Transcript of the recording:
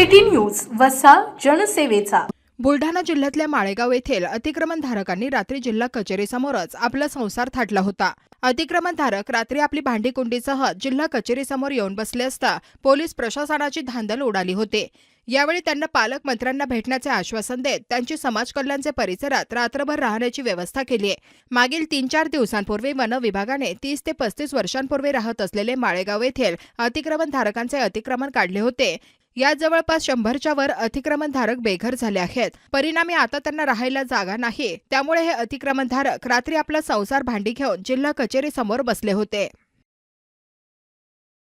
City news वसा जनसेवेचा. बुलढाणा जिल्ह्यातल्या माळेगाव येथील अतिक्रमणधारकांनी रात्री जिल्हा कचेरीसमोरच आपला संसार थाटला होता. अतिक्रमणधारक रात्री आपली भांडीकुंडीसह जिल्हा कचेरीसमोर येऊन बसले असता पोलीस प्रशासनाची धांदल उडाली होती. यावेळी त्यांना पालकमंत्र्यांना भेटण्याचे आश्वासन देत त्यांची समाज कल्याणचे परिसरात रात्रभर राहण्याची व्यवस्था केली आहे. मागील तीन चार दिवसांपूर्वी वन विभागाने तीस ते पस्तीस वर्षांपूर्वी राहत असलेले माळेगाव येथील अतिक्रमणधारकांचे अतिक्रमण काढले होते. या जवळपास शंभरच्या वर अतिक्रमणधारक बेघर झाले आहेत. परिणामी आता त्यांना राहायला जागा नाही. त्यामुळे हे अतिक्रमणधारक रात्री आपला संसार भांडी घेऊन जिल्हा कचेरी समोर बसले होते.